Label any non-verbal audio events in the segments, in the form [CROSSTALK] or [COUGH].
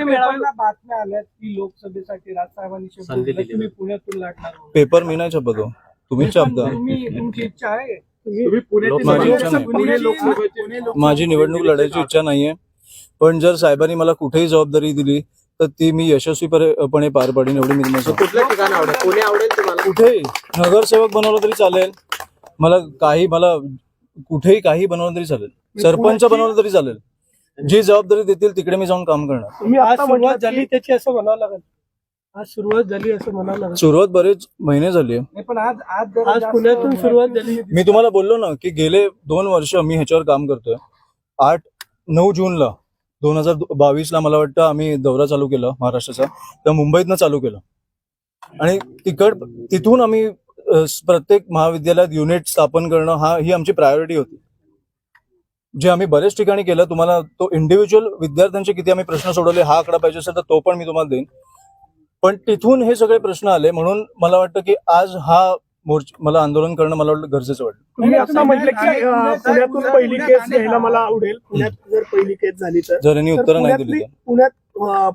ते मेळावे. पेपरला बातम्या आल्यात की लोकसभेसाठी राजसाहेबांनी शब्द संधी दिला, दिली. तुम्ही पुण्यातून लढणार म्हणून. पेपर मी नाही छापतो तुम्ही छापता. तुम्ही तुमची इच्छा आहे. तुम्ही पुण्याची माझी निवडणूक- इच्छा नाही. पुणे लोकसभेची- माझी निवडणूक लढायची इच्छा नाहीये. पण जर साहेबांनी मला कुठेही जबाबदारी दिली तर ती मी यशस्वीपणे पार पाडीन एवढी मी तुम्हाला सांगतो. कुठलं ठिकाण आवडेल? पुणे आवडेल तुम्हाला? कुठेही. नगरसेवक बनवलं तरी चालेल. मला काही मला कुठेही काही बनवलं तरी चालेल. सरपंच बनवलं तरी चालेल. जी जबाबदारी देतील तिकडे मी जाऊन काम करणार. तुम्ही आज आता सुरुवात झाली त्याची असं म्हणावं लागेल. आज सुरुवात झाली असं म्हणावं लागेल. सुरुवात बरेच महिने झाली पण आज आज आज पुण्यातून सुरुवात झाली. मी तुम्हाला बोललो ना की गेले दोन वर्ष मी ह्याच्यावर काम करतोय. आठ नऊ जूनला दोन हजार बावीसला मला वाटतं आम्ही दौरा चालू केला महाराष्ट्राचा. तर मुंबईतनं चालू केलं. आणि तिकड तिथून आम्ही प्रत्येक महाविद्यालयात युनिट स्थापन करणं हा ही आमची प्रायोरिटी होती. जे आम्ही बरेच ठिकाणी केलं तुम्हाला तो इंडिव्हिज्युअल विद्यार्थ्यांचे किती आम्ही प्रश्न सोडवले हा आकडा पाहिजे असेल तर तो पण मी तुम्हाला देईन. पण तिथून हे सगळे प्रश्न आले म्हणून मला वाटतं की आज हा मोर्च मला आंदोलन करणं मला वाटतं गरजेचं पुण्यातून पहिली केस घ्यायला मला आवडेल. पुण्यात जर पहिली केस झाली तर. जर यांनी तर उत्तरं नाही दिली पुण्यात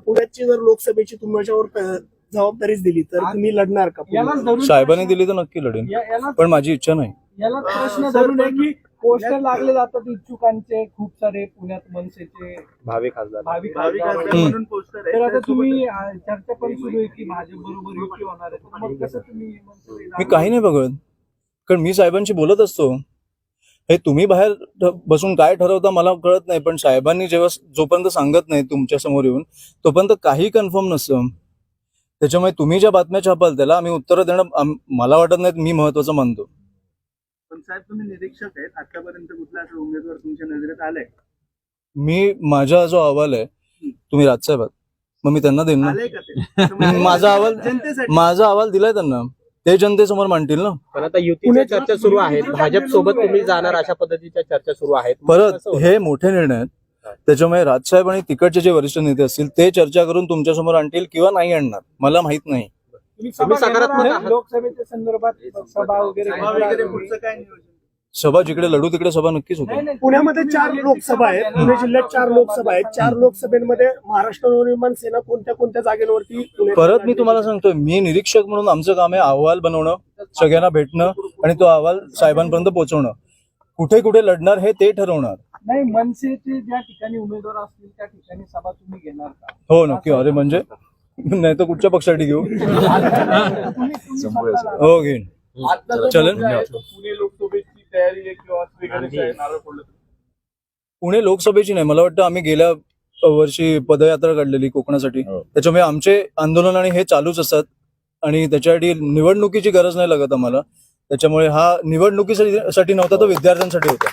पुण्याची जर लोकसभेची तुमच्यावर प- जबाबदारीच दिली तर तुम्ही लढणार का साहेबांनी दिली तर नक्की लढेन. पण माझी इच्छा नाही. याला प्रश्न धरून आहे की पोस्टर लागले जातात इच्छुकांचे खूप सारे पुण्यात मनसेचे. भावी खासदार. भावी भावी खासदार. म्हणून पोस्टर आहे. तर आता तुम्ही चर्चा पण सुरू आहे की भाजप बरोबर युती होणार आहे. तर मग कसं तुम्ही मनसे- मी काही नाही बघत. कारण मी साहेबांशी बोलत असतो. हे तुम्ही बाहेर ठ- बसून काय ठरवता मला कळत नाही पण साहेबांनी जेव्हा जोपर्यंत सांगत नाही तुमच्यासमोर येऊन तोपर्यंत काही कन्फर्म नसतं. त्याच्यामुळे तुम्ही ज्या बातम्या छापाल त्याला आम्ही उत्तरं देणं आम- मला वाटत नाही मी महत्वाचं मानतो. पण साहेब तुम्ही निरीक्षक आहेत. आतापर्यंत कुठला असा उमेदवार तुमच्या नजरेत आलाय? मी माझा जो अहवाल आहे तुम्ही राजसाहेब आहात. मग मी त्यांना देईन ना? आलाय का ते? [LAUGHS] माझा अहवाल जनतेसाठी. माझा अहवाल दिलाय त्यांना. ते जनतेसमोर मांडतील ना? पण आता युतीच्या चर्चा सुरू आहेत. भाजप सोबत तुम्ही जाणार अशा पद्धतीच्या चर्चा सुरू आहेत. परत? हे मोठे निर्णय आहेत. त्याच्यामुळे राजसाहेब आणि तिकडचे जे वरिष्ठ नेते असतील ते चर्चा करून तुमच्यासमोर आणतील किंवा नाही आणणार. मला माहीत नाही. तुम्ही सभा सकारात्मक? लोकसभेच्या संदर्भात वगैरे काय नियोजन? जिकडे लढू तिकडे सभा नक्कीच होते. पुण्यामध्ये चार लोकसभा आहेत. पुणे जिल्ह्यात चार. लोकसभा आहेत. चार लोकसभेमध्ये महाराष्ट्र नवनिर्माण सेना कोणत्या कोणत्या जागेवरती परत मी तुम्हाला सांगतोय मी निरीक्षक म्हणून आमचं काम आहे अहवाल बनवणं सगळ्यांना भेटणं आणि तो अहवाल साहेबांपर्यंत पोहोचवणं कुठे कुठे लढणार हे ते ठरवणार. नाही मनसेचे ज्या ठिकाणी उमेदवार असतील त्या ठिकाणी सभा तुम्ही घेणार का? हो नक्की. अरे म्हणजे? नाही तर कुठच्या पक्षासाठी घेऊ? हो घेईन. चलन. पुणे लोकसभेची नाही. मला वाटतं आम्ही गेल्या वर्षी पदयात्रा काढलेली कोकणासाठी. त्याच्यामुळे आमचे आंदोलन आणि हे चालूच असतात. आणि त्याच्यासाठी निवडणुकीची गरज नाही लागत आम्हाला. त्याच्यामुळे हा निवडणुकीसाठी साठी नव्हता तो विद्यार्थ्यांसाठी होता.